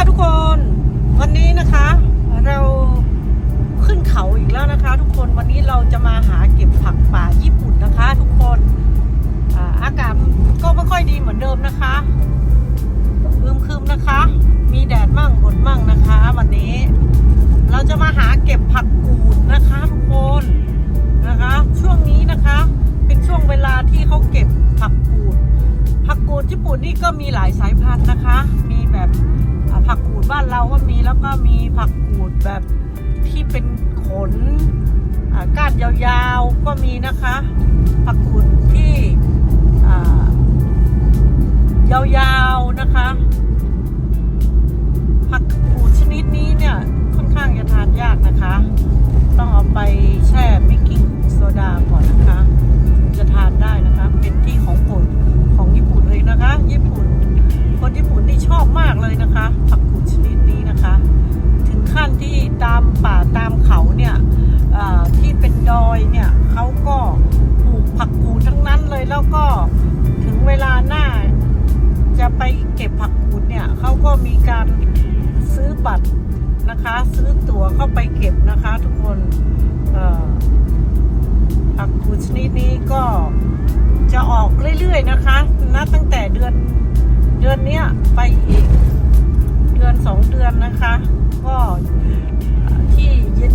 ค่ะทุกคน วันนี้นะคะ เราขึ้นเขาอีกแล้วนะคะ ทุกคนวันนี้เราจะมาหาเก็บผักป่าญี่ปุ่นนะคะ ทุกคนอากาศก็ไม่ค่อยดีเหมือนเดิมนะคะอึมครึมนะคะ มีแดดมั่งฝนมั่งนะคะ วันนี้ เราจะมาหาเก็บผักกูดนะคะทุกคนนะคะ ช่วงนี้นะคะ เป็นช่วงเวลาที่เขาเก็บผักกูดผักกูดญี่ปุ่นนี่ก็มีหลายสายพันธุ์นะคะ มีแบบ ผักกูดบ้านเราก็มีแล้วก็มีผักกูดแบบที่เป็นขนก้านยาวๆก็มีนะคะ ผักกูดที่ยาวๆนะคะ ผักกูดชนิดนี้เนี่ยค่อนข้างจะทานยากนะคะ ต้องเอาไปแช่เบกกิ้งโซดาก่อนนะคะ จะทานได้นะคะ เป็นที่ของโปรดของญี่ปุ่นเลยนะคะ ญี่ปุ่น คนญี่ปุ่นนี่ชอบมากเลยนะคะ ผักกูดชนิดนี้นะคะ ถึงขั้นที่ตามป่าตามเขาเนี่ยที่เป็นดอยเนี่ยเขาก็ปลูกผักกูดทั้งนั้นเลยแล้วก็ถึงเวลาหน้า จะไปเก็บผักกูดเนี่ยเขาก็มีการซื้อบัตรนะคะ ซื้อตั๋วเข้าไปเก็บนะคะ ทุกคนผักกูดชนิดนี้ก็จะออกเรื่อยๆนะคะนับตั้งแต่เดือน เดือนเนี้ยไปอีกเดือนสองเดือนนะคะ ก็ที่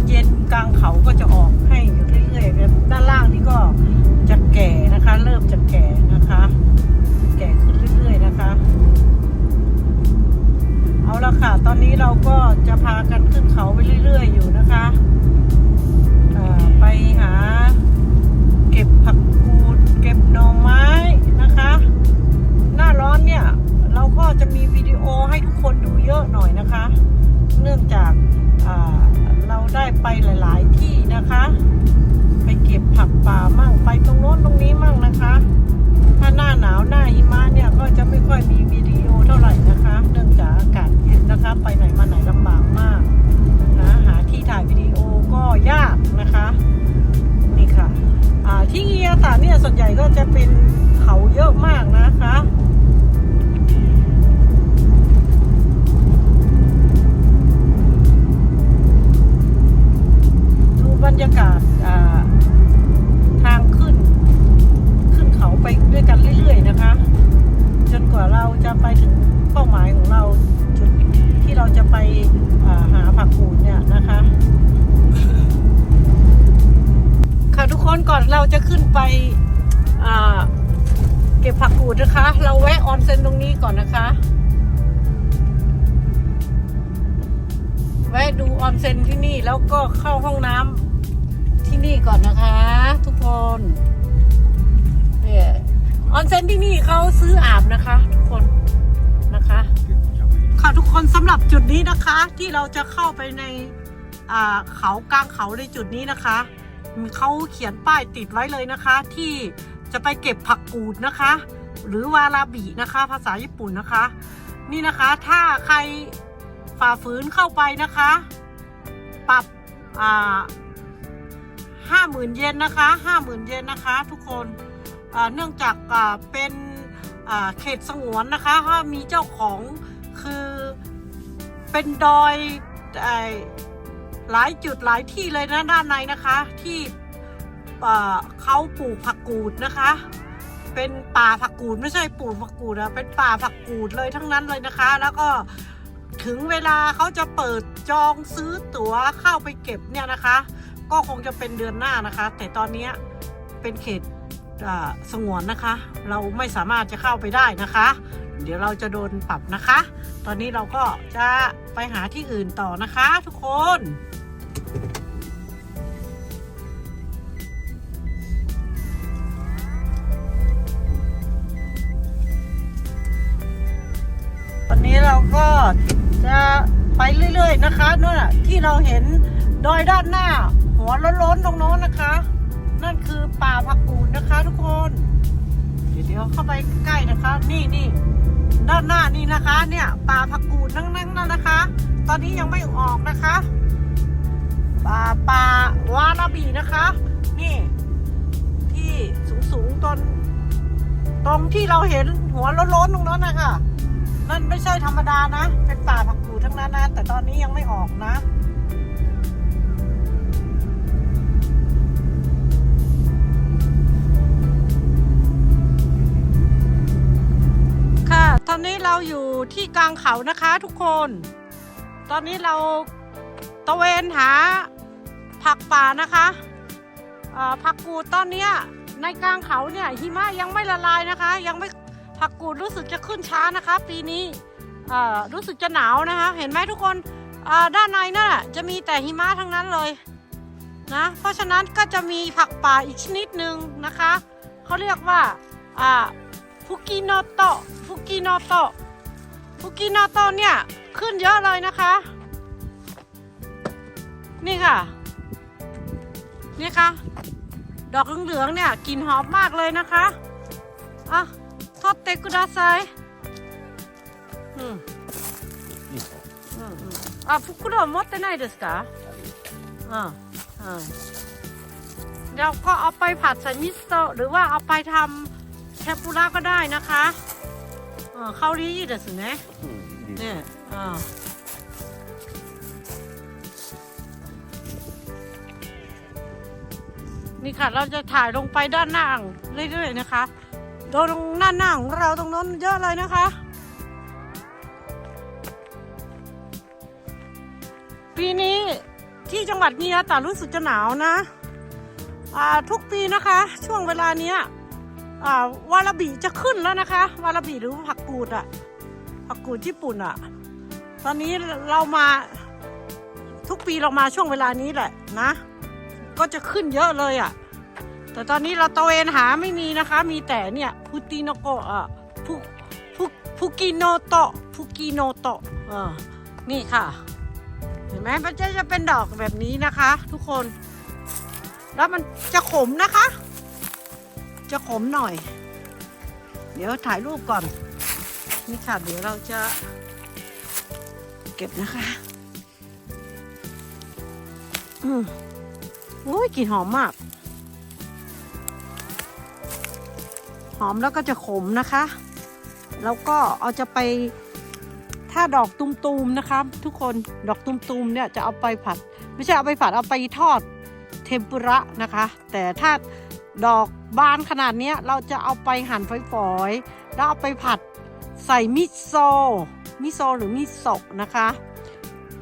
เย็นๆกลางเขาก็จะออกให้อยู่เรื่อยๆด้านล่างนี่ก็จะแก่นะคะ เริ่มจะแก่นะคะ แก่ขึ้นเรื่อยๆนะคะ เอาละค่ะ ตอนนี้เราก็จะพากันขึ้นเขาไปเรื่อยๆอยู่นะคะไปหาเก็บผักกูด เก็บหน่อไม้นะคะ หน้าร้อนเนี่ย เราก็จะมีวิดีโอให้ทุกคนดูเยอะหน่อยนะคะ เนื่องจากาเราได้ไปหลาย ๆ ที่นะคะ ไปเก็บผักป่ามั่งไปตรงโน้นตรงนี้มั่งนะคะ ถ้าหน้าหนาวหน้าหิมะเนี่ยก็จะไม่ค่อยมีวิดีโอเท่าไหร่นะคะ เนื่องจากอากาศเย็นนะคะ ไปไหนมาไหนลำบากมากนะหาที่ถ่ายวิดีโอก็ยากนะคะนี่ค่ะที่เงียตาเนี่ยส่วนใหญ่ก็จะเป็นเขาเยอะมากนะคะ บรรยากาศาทางขึ้น ขึ้นเขาไปด้วยกันเรื่อยๆนะคะ จนกว่าเราจะไปถึงเป้าหมายของเราจุดที่เราจะไปาหาผักกูดเนี่ยนะคะ ค่ะทุกคนก่อนเราจะขึ้นไปเก็บผักกูดนะคะ เราแวะออนเซ็นตรงนี้ก่อนนะคะแวะดูออนเซ็นที่นี่แล้วก็เข้าห้องน้ำ ที่นี่ก่อนนะคะ ทุกคนเนี่ยออนเซ็นที่นี่เขาซื้ออาบนะคะ ทุกคนนะคะ ค่ะทุกคนสำหรับจุดนี้นะคะ ที่เราจะเข้าไปในเขากลางเขาในจุดนี้นะคะเขาเขียนป้ายติดไว้เลยนะคะ ที่จะไปเก็บผักกูดนะคะ หรือวาราบินะคะ ภาษาญี่ปุ่นนะคะ นี่นะคะถ้าใครฝ่าฝืนเข้าไปนะคะ ปรับอ่า ห้าหมื่นเยนนะคะห้าหมื่นเยนนะคะ ทุกคนเนื่องจากเป็นเขตสงวนนะคะถ้ามีเจ้าของคือเป็นดอยหลายจุดหลายที่เลยนะด้านในนะคะที่เขาปลูกผักกูดนะคะ เป็นป่าผักกูดไม่ใช่ปลูกผักกูดอะเป็นป่าผักกูดเลยทั้งนั้นเลยนะคะ แล้วก็ถึงเวลาเขาจะเปิดจองซื้อตั๋วเข้าไปเก็บเนี่ยนะคะ ก็คงจะเป็นเดือนหน้านะคะ แต่ตอนนี้เป็นเขตสงวนนะคะ เราไม่สามารถจะเข้าไปได้นะคะ เดี๋ยวเราจะโดนปรับนะคะ ตอนนี้เราก็จะไปหาที่อื่นต่อนะคะทุกคนวันนี้เราก็จะไปเรื่อย ๆ นะคะนู่นที่เราเห็นดอยด้านหน้า หัวล้นๆตรงโน้นนะคะ นั่นคือป่าผักกูดนะคะทุกคน เดี๋ยวเดี๋ยวเข้าไปใกล้นะคะ นี่นี่ด้านหน้านี่นะคะ เนี่ย ป่าผักกูดนั่งๆนั่นนะคะ ตอนนี้ยังไม่ออกนะคะ ป่าป่าวานาบีนะคะ นี่ ที่สูงๆตอนตรงที่เราเห็นหัวโล้นๆตรงนั้นนะคะนั่นไม่ใช่ธรรมดานะ เป็นป่าผักกูดทั้งนั้นนะแต่ตอนนี้ยังไม่ออกนะ นนี้เราอยู่ที่กลางเขานะคะทุกคน ตอนนี้เราตะเวนหาผักป่านะคะผักกูดตอนนี้ในกลางเขาเนี่ยหิมะยังไม่ละลายนะคะ ยังไม่ผักกูดรู้สึกจะขึ้นช้านะคะ ปีนี้รู้สึกจะหนาวนะคะ เห็นไหมทุกคนด้านในนั่นจะมีแต่หิมะทั้งนั้นเลยนะเพราะฉะนั้นก็จะมีผักป่าอีกชนิดหนึ่งนะคะเขาเรียกว่า ฟุกิโนโตะฟุกิโนโตะฟุกิโนโตะเนี่ยขึ้นเยอะเลยนะคะ นี่ค่ะ นี่ค่ะ ดอกเหลืองๆเนี่ยกลิ่นหอมมากเลยนะคะอ่ะทอดเตกุดาไซอืม いいのうんうんあ袋持ってないですかうんうんเราก็เอาไปผัดใส่มิโซะหรือว่าเอาไปทำ แคปูละก็ได้นะคะเออเข้ารีดอะสินะ 음, 이게 เนี่ยอ่านี่ค่ะ เราจะถ่ายลงไปด้านหน้าเรื่อยๆนะคะตรงหน้าหน้าของเราตรงนั้นเยอะเลยนะคะ ปีนี้ที่จังหวัดเนียแต่รู้สึกจะหนาวนะ อ่าทุกปีนะคะ ช่วงเวลาเนี้ย วาราบิจะขึ้นแล้วนะคะ วาราบิหรือผักกูดอะผักกูดญี่ปุ่นอะตอนนี้เรามาทุกปีเรามาช่วงเวลานี้แหละนะ ก็จะขึ้นเยอะเลยอะแต่ตอนนี้เราตะเวนหาไม่มีนะคะ มีแต่เนี่ยพุติโนโกะอะพุพุพุกิโนโตะพุกิโนโตะเออนี่ค่ะ เห็นไหมมันจะจะเป็นดอกแบบนี้นะคะ ทุกคน แล้วมันจะขมนะคะ จะขมหน่อย เดี๋ยวถ่ายรูปก่อน นี่ค่ะ เดี๋ยวเราจะเก็บนะคะ อืมโอ้ยกลิ่นหอมมาก หอมแล้วก็จะขมนะคะ แล้วก็เอาจะไปถ้าดอกตุมๆนะคะ ทุกคนดอกตุมๆเนี่ยจะเอาไปผัด ไม่ใช่เอาไปผัดเอาไปทอดเทมปุระนะคะ แต่ถ้า ดอกบานขนาดนี้เราจะเอาไปหั่นฝอยๆ แล้วเอาไปผัดใส่มิโซะมิโซะหรือมิโซะนะคะ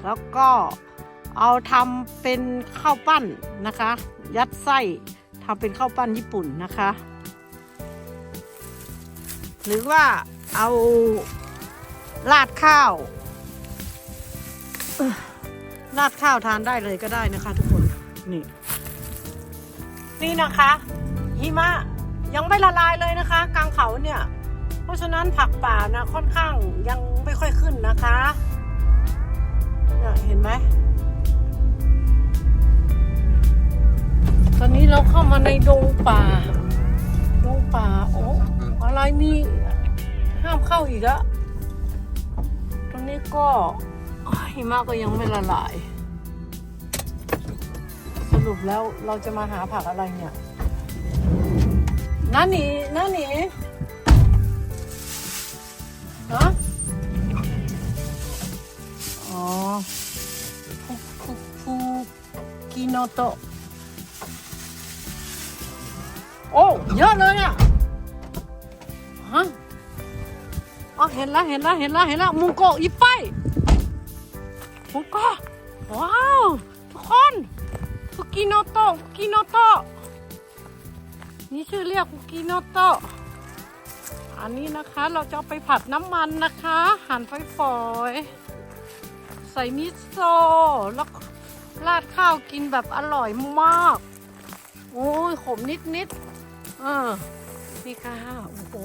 แล้วก็เอาทำเป็นข้าวปั้นนะคะ ยัดไส้ทำเป็นข้าวปั้นญี่ปุ่นนะคะ หรือว่าเอาราดข้าวราดข้าวทานได้เลยก็ได้นะคะทุกคน นี่ นี่นะคะหิมะยังไม่ละลายเลยนะคะ กลางเขาเนี่ย เพราะฉะนั้นผักป่านะค่อนข้างยังไม่ค่อยขึ้นนะคะเนี่ยเห็นไหมตอนนี้เราเข้ามาในดงป่า ดงป่าโอ้อะไรมีห้ามเข้าอีกอะตรงนี้ก็หิมะก็ยังไม่ละลาย รุปแล้วเราจะมาหาผักอะไรเนี่ยนั่นนี่นั่นนี่ฮะอ๋อฟุฟุฟุกิโนโตะโอ้เยอะเลยอะฮะอ๋อเห็นแล้วเห็นแล้วเห็นแล้วเห็นแล้วมุงโกะอีไปมุงโกะว้าว กี้โนโตะกกี้โนโตะนี่ชื่อเรียกคุกกี้โนโตะอันนี้นะคะเราจะเอาไปผัดน้ำมันนะคะ หั่นฝอยๆใส่มิโซะแล้วราดข้าวกินแบบอร่อยมาก โอ้ยขมนิดๆเออนี่ค่ะโอ้โห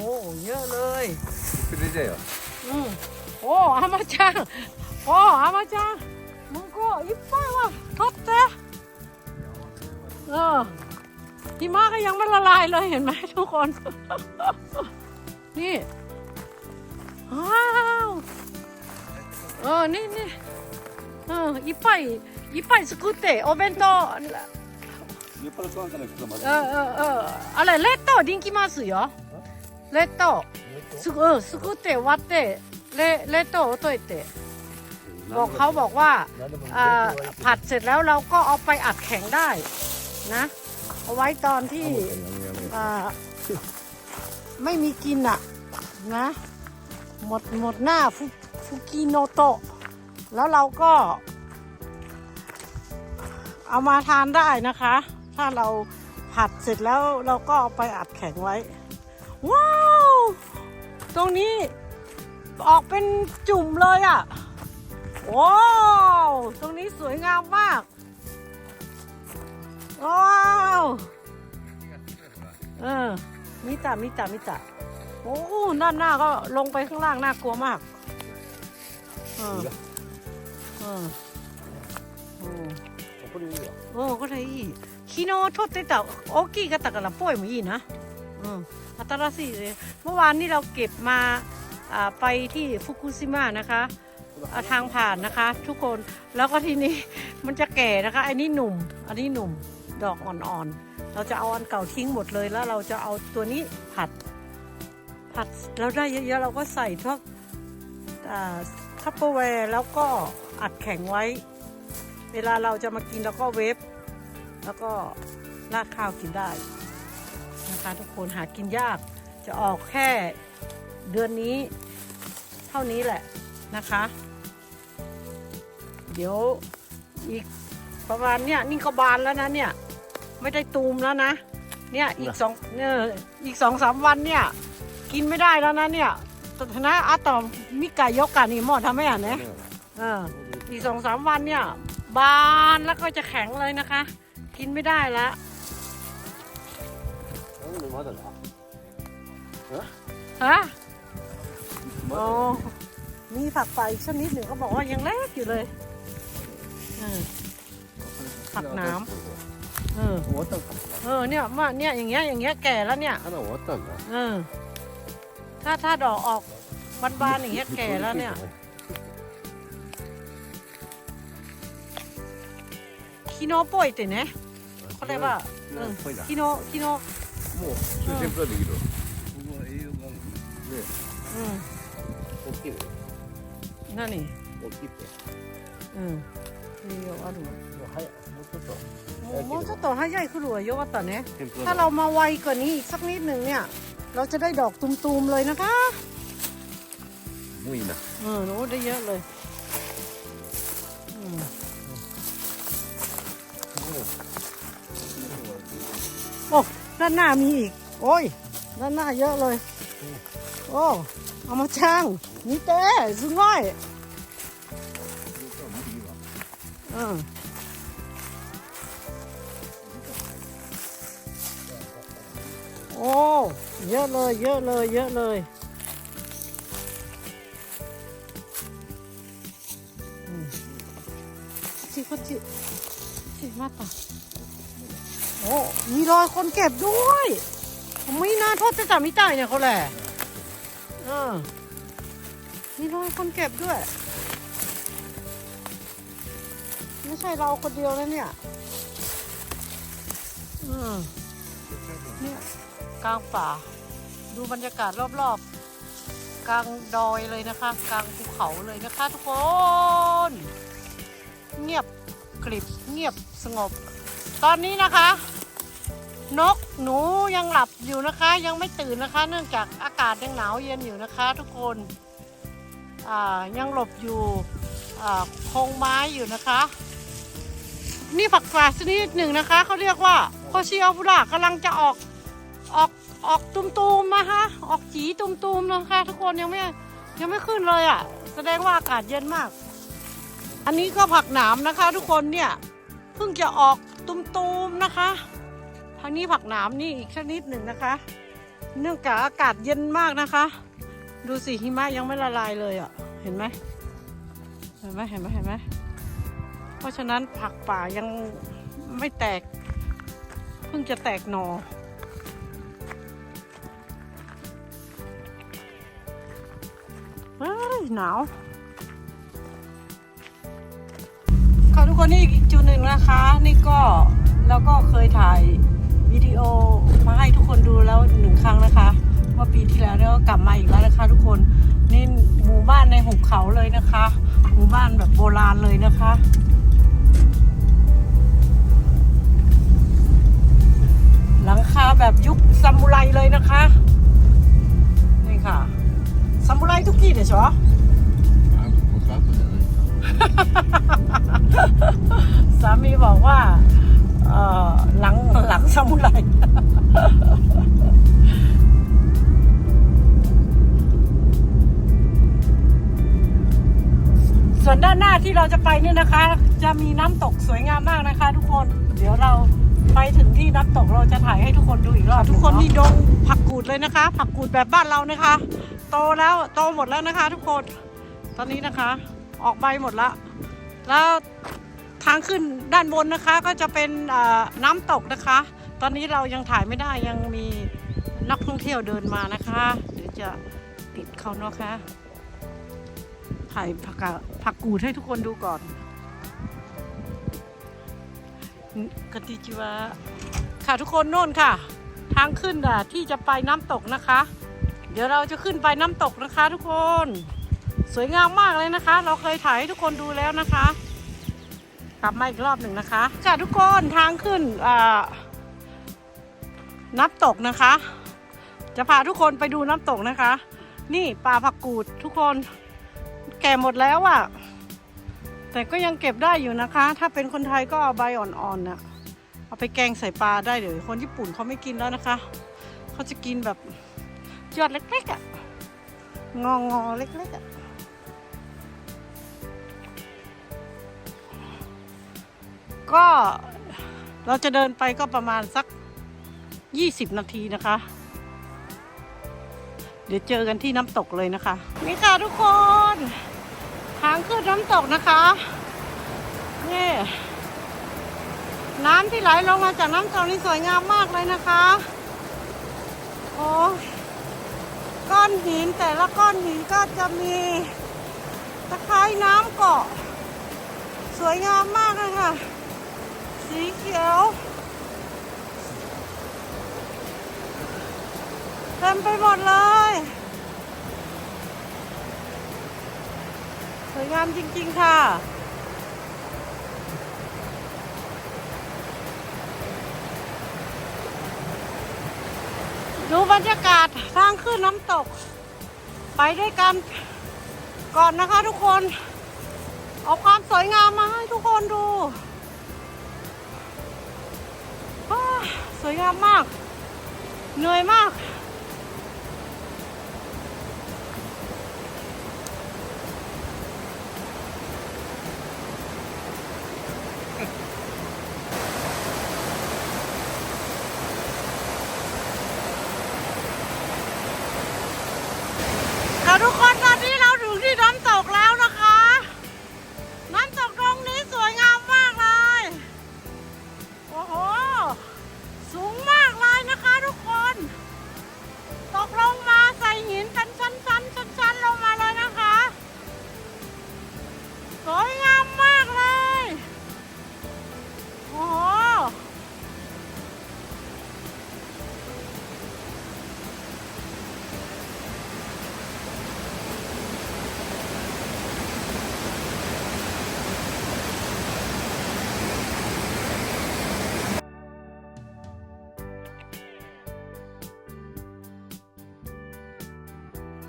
เยอะเลยเป็นไ드เ세 요. ออืมโอ้อามาจังโอ้อามาจังมึงก็อิปป้าว่ะทบเต้ ออหิมะก็ยังไม่ละลายเลยเห็นไหมทุกคน นี่ว้าวเออนี่นี่เออいっぱいいっぱい作ってお弁当酔っ払ってなんかねちょっと待เออเออเอออะไรレッド人気ますよレッドすぐうんすくって割って เลเลโตโตยเตะบอกเขาบอกว่าอ่าผัดเสร็จแล้วเราก็เอาไปอัดแข็งได้ นะ เอาไว้ตอนที่อ่าไม่มีกินอะนะ หมดหมดหน้าฟุฟุกิโนโตะ แล้วเราก็ เอามาทานได้นะคะ ถ้าเราผัดเสร็จแล้วเราก็เอาไปอัดแข็งไว้ ว้าว ตรงนี้ออกเป็นจุ่มเลยอะ่ะ ว้าว ตรงนี้สวยงามมาก ว้าว เออ มิตามิตามิตาโอ้ด้านหน้าก็ลงไปข้างล่างน่ากลัวมาก เออ เออโอ้ これいいよおおこれいい昨日撮ってた大きい方からぽいもいいなうん新しいเลยเมื่อวานนี้เราเก็บมาอ่าไปที่ฟุกุชิมะนะคะอ่าทางผ่านนะคะ ทุกคนแล้วก็ทีนี้ มันจะแก่นะคะ อันนี้หนุ่ม อันนี้หนุ่ม ดอกอ่อนๆ เราจะเอาอันเก่าทิ้งหมดเลยแล้วเราจะเอาตัวนี้ผัด ผัดเราได้เยอะๆเราก็ใส่พวกทัพเปอร์แวร์แล้วก็อัดแข็งไว้ เวลาเราจะมากินเราก็เวฟแล้วก็ราดข้าวกินได้นะคะทุกคนหากินยากจะออกแค่เดือนนี้เท่านี้แหละนะคะ เดี๋ยวอีกประมาณเนี้ยนี่ก็บานแล้วนะเนี่ย ไม่ได้ตูมแล้วนะ เนี่ยอีกสองเนี่ยอีกสองสามวันเนี่ย กินไม่ได้แล้วนะเนี่ยตนะอาตอมมิกายกกานี่หมอทำให้อะเนี่ยเอออีกสองสามวันเนี่ย บานแล้วก็จะแข็งเลยนะคะ กินไม่ได้แล้วฮะโอ้มีผักไฟชนิดหนึ่งเขาบอกว่ายังแรกอยู่เลยผักน้ำ เออ 終わったんか เออเนี่ยมาเนี่ยอย่างเงี้ยอย่างเงี้ยแก่แล้วเนี่ย 花終わったんだ เออ ถ้าถ้าดอกออกบานๆอย่างเงี้ยแก่แล้วเนี่ยคิโนโป่ยติเนี่ยเขาเรียกว่าเออคิโนคิโน もうそれ天ぷらできるここは栄養があるね อืม 大きいの นั่นนี่ 大きいって อืมมีเยอะあるもう早いもうちょっともうもうちょっと早い来るわよかったね天ぷら ถ้าเรามาไวกว่านี้อีกสักนิดหนึ่งเนี่ย เราจะได้ดอกตุมๆเลยนะคะ もういいな เออโน้ได้เยอะเลยอืม โอ้ด้านหน้ามีอีก โอ้ย ด้านหน้าเยอะเลย โอ้เอามาช่างนี่เต้สุง่อย โอ้เยอะเลย เยอะเลย เยอะเลยจิคนจิจิมาต่อโอ้มีรอยคนเก็บด้วยไม่น่าโทษจะจับไม่ได้เนี่ยเขาแหละอ่ามีรอยคนเก็บด้วย ใช่เราคนเดียวนะเนี่ยอืมเนี่ยกลางป่า ดูบรรยากาศรอบๆ กลางดอยเลยนะคะ กลางภูเขาเลยนะคะทุกคน เงียบกริบเงียบสงบ ตอนนี้นะคะ นกหนูยังหลับอยู่นะคะ ยังไม่ตื่นนะคะ เนื่องจากอากาศยังหนาวเย็นอยู่นะคะ ทุกคนอ่ายังหลบอยู่อ่าโครงไม้อยู่นะคะ นี่ผักกาดชนิดหนึ่งนะคะ เขาเรียกว่าโคชิโอบุระกำลังจะออกออกออกตุมๆนะคะออกจีตุมๆนะคะ ทุกคนยังไม่ยังไม่ขึ้นเลยอะ่ะ แสดงว่าอากาศเย็นมาก อันนี้ก็ผักหนามนะคะ ทุกคนเนี่ยเพิ่งจะออกตุมๆนะคะทางนี้ผักหนามนี่อีกชนิดหนึ่งนะคะ เนื่องจากอากาศเย็นมากนะคะ ดูสิหิมะยังไม่ละลายเลยอะ่ะ เห็นไหมเห็นไหมเห็นไหมเห็นไหม เพราะฉะนั้นผักป่ายังไม่แตก เพิ่งจะแตกหนอเฮ้ยหนาวค่ะทุกคนนี่อีกจุดหนึ่งนะคะ นี่ก็เราก็เคยถ่ายวิดีโอมาให้ทุกคนดูแล้วหนึ่งครั้งนะคะเมื่อปีที่แล้วแล้วก็กลับมาอีกแล้วนะคะ ทุกคนนี่หมู่บ้านในหุบเขาเลยนะคะ หมู่บ้านแบบโบราณเลยนะคะ หลังคาแบบยุคซามูไรเลยนะคะ นี่ค่ะซามูไรทุกที่เดี๋ยวชอ Ja, på katten är det. สามีบอกว่าเอ่อหลังหลังซามูไรส่วนด้านหน้าที่เราจะไปเนี่ยนะคะ จะมีน้ำตกสวยงามมากนะคะทุกคน เดี๋ยวเรา ไปถึงที่น้ำตกเราจะถ่ายให้ทุกคนดูอีกรอบทุกคนนี่ดงผักกูดเลยนะคะ ผักกูดแบบบ้านเรานะคะ โตแล้วโตหมดแล้วนะคะ ทุกคนตอนนี้นะคะ ออกใบหมดละแล้วทางขึ้นด้านบนนะคะก็จะเป็นเอ่อน้ำตกนะคะ ตอนนี้เรายังถ่ายไม่ได้ยังมีนักท่องเที่ยวเดินมานะคะเดี๋ยวจะติดเขานะคะถ่ายผักกะผักกูดให้ทุกคนดูก่อน กติจิวะค่ะทุกคนโน่นค่ะ ทางขึ้นอะที่จะไปน้ำตกนะคะ เดี๋ยวเราจะขึ้นไปน้ำตกนะคะ ทุกคน สวยงามมากเลยนะคะ เราเคยถ่ายให้ทุกคนดูแล้วนะคะ กลับมาอีกรอบหนึ่งนะคะค่ะทุกคนทางขึ้นอ่าน้ำตกนะคะ จะพาทุกคนไปดูน้ำตกนะคะ นี่ป่าผักกูดทุกคนแก่หมดแล้วอะ่ะ แต่ก็ยังเก็บได้อยู่นะคะ ถ้าเป็นคนไทยก็เอาใบอ่อนๆน่ะเอาไปแกงใส่ปลาได้เดี๋ยวคนญี่ปุ่นเขาไม่กินแล้วนะคะ เขาจะกินแบบยอดเล็กๆอะ่ะงองอๆเล็กๆอะ่ะก็เราจะเดินไปก็ประมาณสัก 20 นาทีนะคะ เดี๋ยวเจอกันที่น้ำตกเลยนะคะ นี่ค่ะทุกคน ทางขึ้นน้ำตกนะคะนี่น้ำที่ไหลลงมาจากน้ำตกนี่สวยงามมากเลยนะคะโอ้ก้อนหินแต่ละก้อนหินก็จะมีตะไคร้น้ำเกาะ สวยงามมากเลยค่ะ สีเขียวเต็มไปหมดเลย ส วยงามจริง ๆ ค่ะดูบรรยากาศทางขึ้นน้ำตก ไปด้วยกันก่อนนะคะทุกคน เอาความสวยงามมาให้ทุกคนดู สวยงามมาก เหนื่อยมาก